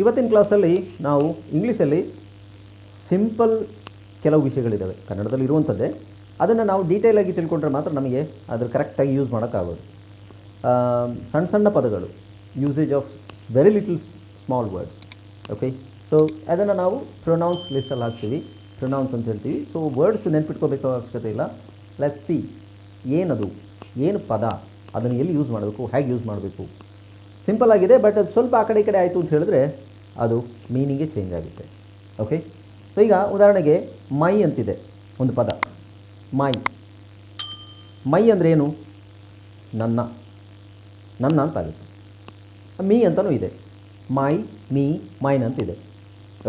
ಇವತ್ತಿನ ಕ್ಲಾಸಲ್ಲಿ ನಾವು ಇಂಗ್ಲೀಷಲ್ಲಿ ಸಿಂಪಲ್ ಕೆಲವು ವಿಷಯಗಳಿದ್ದಾವೆ. ಕನ್ನಡದಲ್ಲಿ ಇರುವಂಥದ್ದೇ. ಅದನ್ನು ನಾವು ಡೀಟೇಲಾಗಿ ತಿಳ್ಕೊಂಡ್ರೆ ಮಾತ್ರ ನಮಗೆ ಅದ್ರ ಕರೆಕ್ಟಾಗಿ ಯೂಸ್ ಮಾಡೋಕ್ಕಾಗೋದು. ಸಣ್ಣ ಸಣ್ಣ ಪದಗಳು usage of very little small words okay so ಅದನ್ನು ನಾವು ಪ್ರೊನೌನ್ಸ್ ಲಿಸ್ಟಲ್ಲಿ ಹಾಕ್ತೀವಿ. ಪ್ರೊನೌನ್ಸ್ ಅಂತ ಹೇಳ್ತೀವಿ. ಸೊ ವರ್ಡ್ಸ್ ನೆನ್ಪಿಟ್ಕೋಬೇಕು ಅವಶ್ಯಕತೆ ಇಲ್ಲ. ಲೆಟ್ ಸಿ ಏನದು? ಏನು ಪದ? ಅದನ್ನು ಎಲ್ಲಿ ಯೂಸ್ ಮಾಡಬೇಕು? ಹೇಗೆ ಯೂಸ್ ಮಾಡಬೇಕು? ಸಿಂಪಲ್ ಆಗಿದೆ ಬಟ್ ಅದು ಸ್ವಲ್ಪ ಆ ಕಡೆ ಈ ಕಡೆ ಆಯಿತು ಅಂತ ಹೇಳಿದ್ರೆ ಅದು ಮೀನಿಂಗೇ ಚೇಂಜ್ ಆಗುತ್ತೆ. ಓಕೆ ಸೊ ಈಗ ಉದಾಹರಣೆಗೆ ಮೈ ಅಂತಿದೆ. ಒಂದು ಪದ. ಮೈ ಮೈ ಅಂದರೆ ಏನು? ನನ್ನ. ನನ್ನ ಅಂತ ಆಗುತ್ತೆ ಮೀ ಅಂತಲೂ ಇದೆ. ಮೈ ಮೀ ಮೈನ್ ಅಂತ ಇದೆ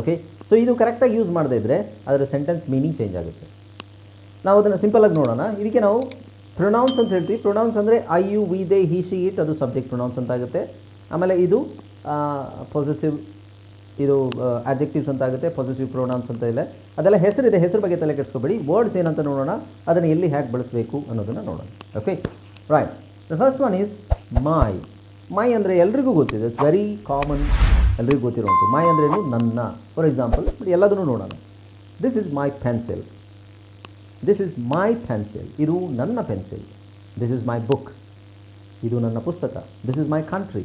ಓಕೆ ಸೊ ಇದು ಕರೆಕ್ಟಾಗಿ ಯೂಸ್ ಮಾಡದೇ ಇದ್ದರೆ ಅದರ ಸೆಂಟೆನ್ಸ್ ಮೀನಿಂಗ್ ಚೇಂಜ್ ಆಗುತ್ತೆ. ನಾವು ಅದನ್ನು ಸಿಂಪಲಾಗಿ ನೋಡೋಣ. ಇದಕ್ಕೆ ನಾವು ಪ್ರೊನೌನ್ಸ್ ಅಂತ ಹೇಳ್ತೀವಿ. ಪ್ರೊನೌನ್ಸ್ ಅಂದರೆ I you we they he she it ಅದು ಸಬ್ಜೆಕ್ಟ್ ಪ್ರೊನೌನ್ಸ್ ಅಂತ ಆಗುತ್ತೆ ಆಮೇಲೆ ಇದು ಪೊಸೆಸಿವ್ ಇದು ಆಬ್ಜೆಕ್ಟಿವ್ಸ್ ಅಂತ ಆಗುತ್ತೆ ಪಾಸಿಟಿವ್ ಪ್ರೊನೌನ್ಸ್ ಅಂತ ಇಲ್ಲ ಅದೆಲ್ಲ ಹೆಸರಿದೆ, ಹೆಸರು ಬಗ್ಗೆ ತಲೆ ಕೆಡಿಸ್ಕೋಬೇಡಿ. ವರ್ಡ್ಸ್ ಏನಂತ ನೋಡೋಣ, ಅದನ್ನು ಎಲ್ಲಿ ಹೇಗೆ ಬಳಸಬೇಕು ಅನ್ನೋದನ್ನು ನೋಡೋಣ. Okay right the first one is my my ಅಂದರೆ ಎಲ್ರಿಗೂ ಗೊತ್ತಿದೆ. ಇಟ್ಸ್ ವೆರಿ ಕಾಮನ್ ಎಲ್ರಿಗೂ ಗೊತ್ತಿರುವಂಥದ್ದು. ಮೈ ಅಂದರೆ ಏನು? ನನ್ನ. ಫಾರ್ ಎಕ್ಸಾಂಪಲ್ ಬಟ್ ಎಲ್ಲದನ್ನು ನೋಡೋಣ. This is my pencil this is my pencil ಇದು ನನ್ನ pencil this is my book ಇದು ನನ್ನ ಪುಸ್ತಕ. This is my country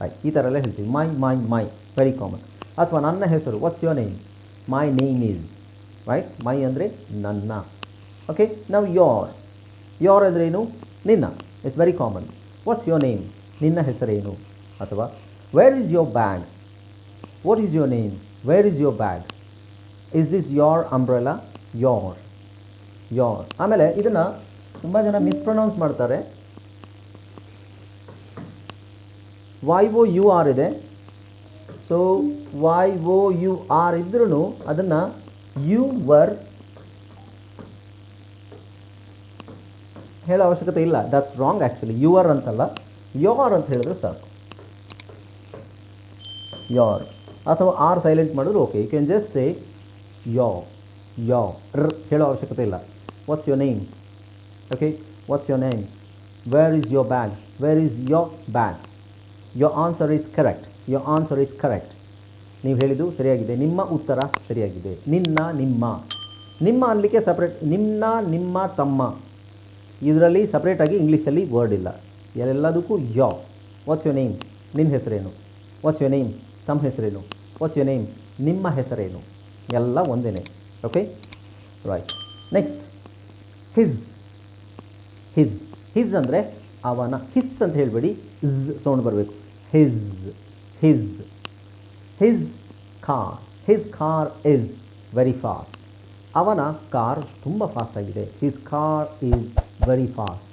right ಈ ಥರ ಎಲ್ಲ ಹೇಳ್ತೀವಿ. ಮೈ ಮೈ ಮೈ. ವೆರಿ ಕಾಮನ್ ಅಥವಾ ನನ್ನ ಹೆಸರು what's your name my name is right my ಅಂದರೆ ನನ್ನ. ಓಕೆ ನಾವು ಯೋರ್ ಯೋರ್ ಅಂದರೆ ಏನು? ನಿನ್ನ. It's very common what's your name ನಿನ್ನ ಹೆಸರೇನು? ಅಥವಾ where is your bag what is your name where is your bag is this your umbrella your your ಆಮೇಲೆ ಇದನ್ನು ತುಂಬ ಜನ ಮಿಸ್ಪ್ರೊನೌನ್ಸ್ ಮಾಡ್ತಾರೆ. ವೈ ಓ ಯು ಆರ್ ಇದೆ. So Y O U R ಇದ್ರೂ ಅದನ್ನು ಯು ವರ್ ಹೇಳೋ ಅವಶ್ಯಕತೆ ಇಲ್ಲ. That's wrong actually you are ಅಂತಲ್ಲ. ಯೋರ್ ಅಂತ ಹೇಳಿದ್ರೆ ಸಾಕು. ಯೋರ್ ಅಥವಾ ಆರ್ ಸೈಲೆಂಟ್ ಮಾಡಿದ್ರು okay you can just say your your ಹೇಳೋ ಅವಶ್ಯಕತೆ ಇಲ್ಲ. What's your name okay what's your name where is your bag where is your bag your answer is correct your answer is correct ನೀವು ಹೇಳಿದ್ದು ಸರಿಯಾಗಿದೆ. ನಿಮ್ಮ ಉತ್ತರ ಸರಿಯಾಗಿದೆ. ನಿನ್ನ, ನಿಮ್ಮ. ನಿಮ್ಮ ಅನ್ಲಿಕ್ಕೆ ಸಪ್ರೇಟ್ ನಿನ್ನ, ನಿಮ್ಮ, ತಮ್ಮ. ಇದರಲ್ಲಿ ಸಪ್ರೇಟಾಗಿ ಇಂಗ್ಲೀಷಲ್ಲಿ ವರ್ಡ್ ಇಲ್ಲ. ಎಲ್ಲದಕ್ಕೂ ಯೋ ವಾಟ್ಸ್ ಯು ನೇಮ್ ನಿನ್ನ ಹೆಸರೇನು? ವಾಟ್ಸ್ ಯು ನೇಮ್ ತಮ್ಮ ಹೆಸರೇನು? ವಾಟ್ಸ್ ಯು ನೇಮ್ ನಿಮ್ಮ ಹೆಸರೇನು? ಎಲ್ಲ ಒಂದೇ okay right next his his his ಅಂದರೆ ಅವನ. ಹಿಸ್ ಅಂತ ಹೇಳಬೇಡಿ. ಝ್ ಸೌಂಡ್ ಬರಬೇಕು. His his, his car his car is very fast ಅವನ ಕಾರ್ ತುಂಬ ಫಾಸ್ಟ್ ಆಗಿದೆ. His car is very fast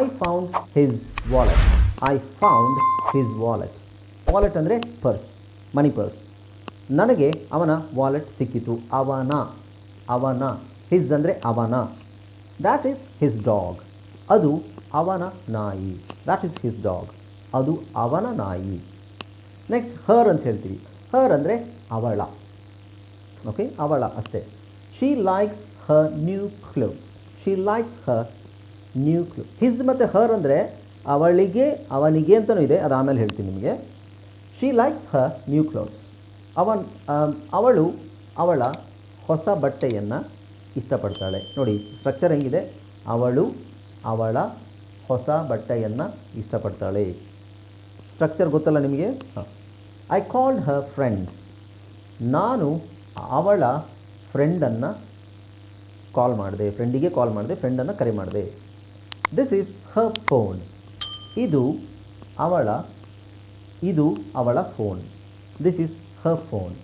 I found his wallet I found his wallet wallet ಅಂದರೆ purse money purse ನನಗೆ ಅವನ ವಾಲೆಟ್ ಸಿಕ್ಕಿತು. ಅವನ. ಅವನ. ಹಿಸ್ ಅಂದರೆ ಅವನ. ದ್ಯಾಟ್ ಈಸ್ ಹಿಸ್ ಡಾಗ್ ಅದು ಅವನ ನಾಯಿ. ದ್ಯಾಟ್ ಈಸ್ ಹಿಸ್ ಡಾಗ್ ಅದು ಅವನ ನಾಯಿ. ನೆಕ್ಸ್ಟ್ ಹರ್ ಅಂತ ಹೇಳ್ತೀವಿ. ಹರ್ ಅಂದರೆ ಅವಳ. ಓಕೆ ಅವಳ ಅಷ್ಟೇ. She likes her new clothes she likes her new clothes his ಮತ್ತು ಹರ್ ಅಂದರೆ ಅವಳಿಗೆ, ಅವನಿಗೆ ಅಂತಲೂ ಇದೆ. ಅದು ಆಮೇಲೆ ಹೇಳ್ತೀನಿ ನಿಮಗೆ. She likes her new clothes ಅವನ್ ಅವಳು ಅವಳ ಹೊಸ ಬಟ್ಟೆಯನ್ನು ಇಷ್ಟಪಡ್ತಾಳೆ. ನೋಡಿ ಸ್ಟ್ರಕ್ಚರ್ ಹೆಂಗಿದೆ? ಅವಳು ಅವಳ ಹೊಸ ಬಟ್ಟೆಯನ್ನು ಇಷ್ಟಪಡ್ತಾಳೆ. ಸ್ಟ್ರಕ್ಚರ್ ಗೊತ್ತಲ್ಲ ನಿಮಗೆ? ಐ ಕಾಲ್ಡ್ ಹರ್ ಫ್ರೆಂಡ್ ನಾನು ಅವಳ ಫ್ರೆಂಡನ್ನು ಕಾಲ್ ಮಾಡಿದೆ ಫ್ರೆಂಡಿಗೆ ಕಾಲ್ ಮಾಡಿದೆ ಫ್ರೆಂಡನ್ನು ಕರೆ ಮಾಡಿದೆ. ದಿಸ್ ಈಸ್ ಹ ಫೋನ್ ಇದು ಅವಳ ಇದು ಅವಳ phone this is her phone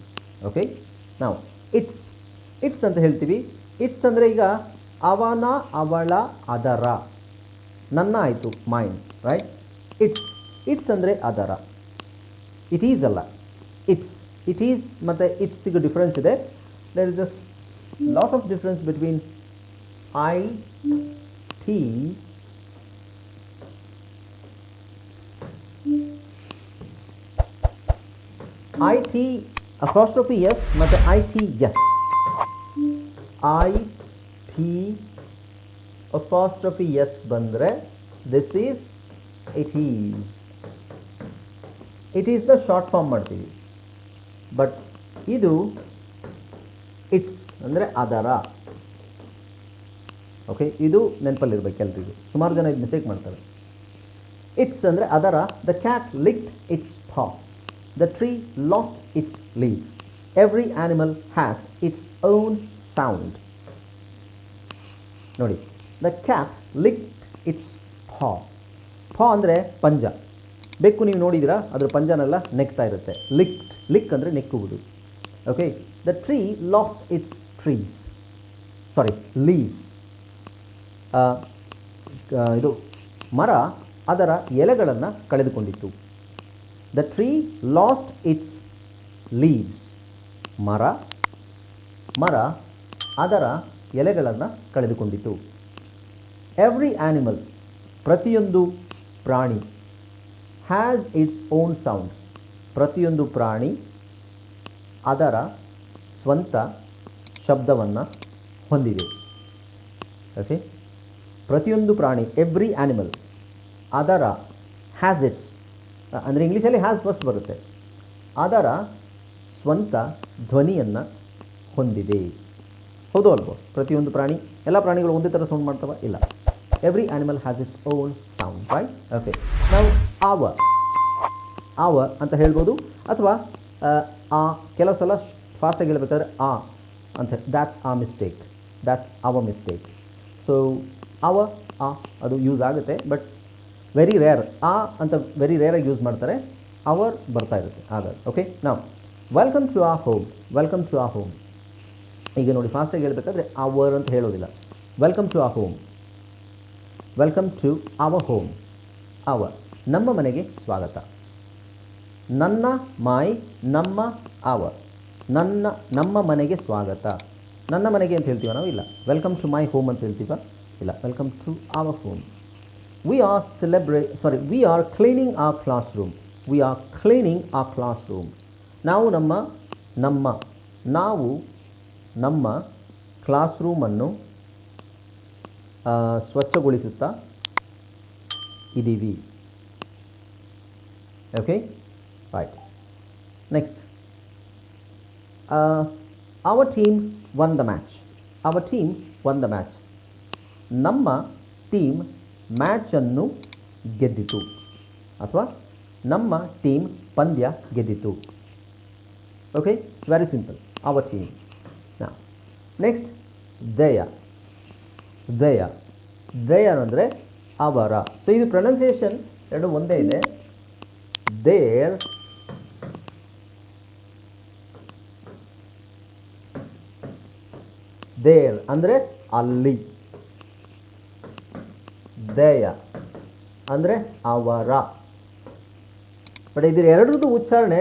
okay ನಾವು ಇಟ್ಸ್ ಇಟ್ಸ್ ಅಂತ ಹೇಳ್ತೀವಿ. ಇಟ್ಸ್ ಅಂದರೆ ಈಗ ಅವನ ಅವಳ ಅದರ. ನನ್ನ ಆಯಿತು ಮೈನ್ ರೈಟ್ ಇಟ್ಸ್ ಇಟ್ಸ್ ಅಂದರೆ ಅದರ. ಇಟ್ ಈಸ್ ಅಲ್ಲ. ಇಟ್ಸ್ ಇಟ್ ಈಸ್ ಮತ್ತು ಇಟ್ಸಿಗೆ ಡಿಫ್ರೆನ್ಸ್ ಇದೆ. There is a lot of difference between I T I T apostrophe S ಮತ್ತು I T S I T apostrophe S ಬಂದರೆ this is it is it is the short form ಮಾಡ್ತೀವಿ. But ಇದು it's ಅಂದರೆ ಅದರ. Okay ಇದು ನೆನಪಲ್ಲಿರ್ಬೇಕು ಎಲ್ರಿಗೂ. ಸುಮಾರು ಜನ ಇದು ಮಿಸ್ಟೇಕ್ ಮಾಡ್ತಾರೆ. ಇಟ್ಸ್ ಅಂದರೆ ಅದರ. The cat licked its fur the tree lost its leaves every animal has its own sound ನೋಡಿ the cat licked its fur fur ಅಂದರೆ ಪಂಜ. ಬೆಕ್ಕು ನೀವು ನೋಡಿದ್ದೀರಾ? ಅದರ ಪಂಜನೆಲ್ಲ ನೆಕ್ತಾ ಇರುತ್ತೆ. ಲಿಕ್ಟ್, ಲಿಕ್ ಅಂದರೆ ನೆಕ್ಕುವುದು. Okay the tree lost its trees sorry leaves ಇದು ಮರ ಅದರ ಎಲೆಗಳನ್ನು ಕಳೆದುಕೊಂಡಿತ್ತು. The tree lost its leaves ಮರ ಮರ ಅದರ ಎಲೆಗಳನ್ನು ಕಳೆದುಕೊಂಡಿತು ಎವ್ರಿ ಆ್ಯನಿಮಲ್ ಪ್ರತಿಯೊಂದು ಪ್ರಾಣಿ ಹ್ಯಾಸ್ ಇಟ್ಸ್ ಓನ್ ಸೌಂಡ್ ಪ್ರತಿಯೊಂದು ಪ್ರಾಣಿ ಅದರ ಸ್ವಂತ ಶಬ್ದವನ್ನು ಹೊಂದಿದೆ. ಓಕೆ ಪ್ರತಿಯೊಂದು ಪ್ರಾಣಿ ಎವ್ರಿ ಆ್ಯನಿಮಲ್ ಅದರ ಹ್ಯಾಸ್ ಇಟ್ಸ್ ಅಂದರೆ ಇಂಗ್ಲೀಷಲ್ಲಿ ಹ್ಯಾಸ್ ಫಸ್ಟ್ ಬರುತ್ತೆ. ಅದರ ಸ್ವಂತ ಧ್ವನಿಯನ್ನು ಹೊಂದಿದೆ. ಹೌದು ಅಲ್ವೋ? ಪ್ರತಿಯೊಂದು ಪ್ರಾಣಿ, ಎಲ್ಲ ಪ್ರಾಣಿಗಳು ಒಂದೇ ಥರ ಸೌಂಡ್ ಮಾಡ್ತವ? ಇಲ್ಲ. Every animal has its own sound by okay ನಾವು ಆವ. ಆವ ಅಂತ ಹೇಳ್ಬೋದು. ಅಥವಾ ಆ, ಕೆಲವು ಸಲ ಫಾಸ್ಟಾಗಿ ಹೇಳ್ಬೇಕಾದ್ರೆ ಆ ಅಂತ that's a mistake that's our mistake so our a ಅದು ಯೂಸ್ ಆಗುತ್ತೆ ಬಟ್ ವೆರಿ ರೇರ್ ಆ ಅಂತ ವೆರಿ ರೇರಾಗಿ ಯೂಸ್ ಮಾಡ್ತಾರೆ ಅವರ್ ಬರ್ತಾ ಇರುತ್ತೆ. ಆಗ ಓಕೆ ನಾವು welcome to a home welcome to a home ಈಗ ನೋಡಿ ಫಾಸ್ಟಾಗಿ ಹೇಳ್ಬೇಕಾದ್ರೆ ಅವರ್ ಅಂತ ಹೇಳೋದಿಲ್ಲ. Welcome to a home welcome to our home our ನಮ್ಮ ಮನೆಗೆ ಸ್ವಾಗತ. ನನ್ನ ಮಾಯ್, ನಮ್ಮ ಅವ ನನ್ನ, ನಮ್ಮ ಮನೆಗೆ ಸ್ವಾಗತ. ನನ್ನ ಮನೆಗೆ ಅಂತ ಹೇಳ್ತೀವ ನಾವು? ಇಲ್ಲ. ವೆಲ್ಕಮ್ ಟು ಮೈ ಹೋಮ್ ಅಂತ ಹೇಳ್ತೀವ? ಇಲ್ಲ. Welcome to our home we are celebrate sorry we are cleaning a classroom we are cleaning a classroom ನಾವು ನಮ್ಮ ನಮ್ಮ, ನಾವು ನಮ್ಮ ಕ್ಲಾಸ್ ರೂಮನ್ನು ಸ್ವಚ್ಛಗೊಳಿಸುತ್ತಾ ಇದ್ದೀವಿ okay next. Next our team won the match our team won the match ನಮ್ಮ ಟೀಮ್ ಮ್ಯಾಚನ್ನು ಗೆದ್ದಿತು ಅಥವಾ ನಮ್ಮ ಟೀಮ್ ಪಂದ್ಯ ಗೆದ್ದಿತು okay very simple our team ನಾ ನೆಕ್ಸ್ಟ್ ದಯ ದಯ ದಯ ಅಂದರೆ ಅವರ ಸೊ ಇದು ಪ್ರೊನೌನ್ಸಿಯೇಷನ್ ಎರಡು ಒಂದೇ ಇದೆ. ದೇರ್ ದೇರ್ ಅಂದರೆ ಅಲ್ಲಿ. ದಯ ಅಂದರೆ ಅವರ. ಬಟ್ ಇದ್ರ ಎರಡರದ್ದು ಉಚ್ಚಾರಣೆ,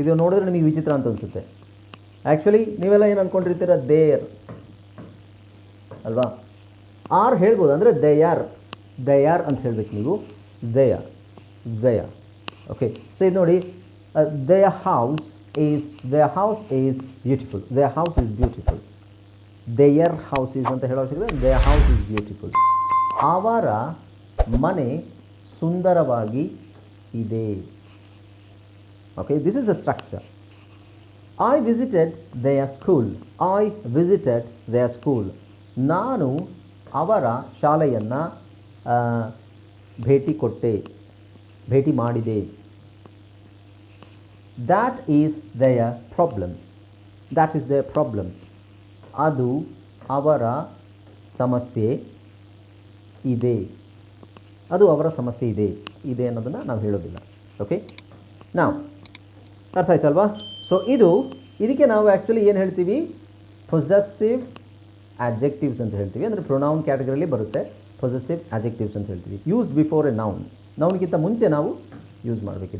ಇದು ನೋಡಿದ್ರೆ ನಿಮಗೆ ವಿಚಿತ್ರ ಅಂತ ಅನಿಸುತ್ತೆ. ಆ್ಯಕ್ಚುಲಿ ನೀವೆಲ್ಲ ಏನು ಅಂದ್ಕೊಂಡಿರ್ತೀರ ದೇರ್ ಅಲ್ವಾ? ಆರ್ ಹೇಳ್ಬೋದು, ಅಂದರೆ ದಯಾರ್ ದಯಾರ್ ಅಂತ ಹೇಳಬೇಕು ನೀವು. ದಯ ದಯ. ಓಕೆ ಸೊ ಇದು ನೋಡಿ their house is their house is beautiful their house is beautiful their house is ಅಂತ ಹೇಳೋ ದಯ ಹೌಸ್ ಈಸ್ ಬ್ಯೂಟಿಫುಲ್ ಅವರ ಮನೆ ಸುಂದರವಾಗಿ ಇದೆ. Okay this is the structure I visited their school I visited their school ನಾನು ಅವರ ಶಾಲೆಯನ್ನು ಭೇಟಿ ಕೊಟ್ಟೆ, ಭೇಟಿ ಮಾಡಿದೆ. That is their problem that is the problem ಅದು ಅವರ ಸಮಸ್ಯೆ ಇದೆ. ಅದು ಅವರ ಸಮಸ್ಯೆ ಇದೆ. ಇದೆ ಅನ್ನೋದನ್ನು ನಾವು ಹೇಳೋದಿಲ್ಲ. ಓಕೆ ನಾವು ಅರ್ಥ ಆಯ್ತಲ್ವಾ? ಸೊ ಇದು, ಇದಕ್ಕೆ ನಾವು ಆ್ಯಕ್ಚುಲಿ ಏನು ಹೇಳ್ತೀವಿ? ಪೊಸೆಸಿವ್ ಆಬ್ಜೆಕ್ಟಿವ್ಸ್ ಅಂತ ಹೇಳ್ತೀವಿ. ಅಂದರೆ ಪ್ರೊನೌನ್ ಕ್ಯಾಟಗರಿಯಲ್ಲಿ ಬರುತ್ತೆ. ಪೊಸೆಸಿವ್ ಆ್ಯಜೆಕ್ಟಿವ್ಸ್ ಅಂತ ಹೇಳ್ತೀವಿ. ಯೂಸ್ ಬಿಫೋರ್ ಎ ನೌನ್ ನೌನ್ಗಿಂತ ಮುಂಚೆ ನಾವು ಯೂಸ್ ಮಾಡಬೇಕು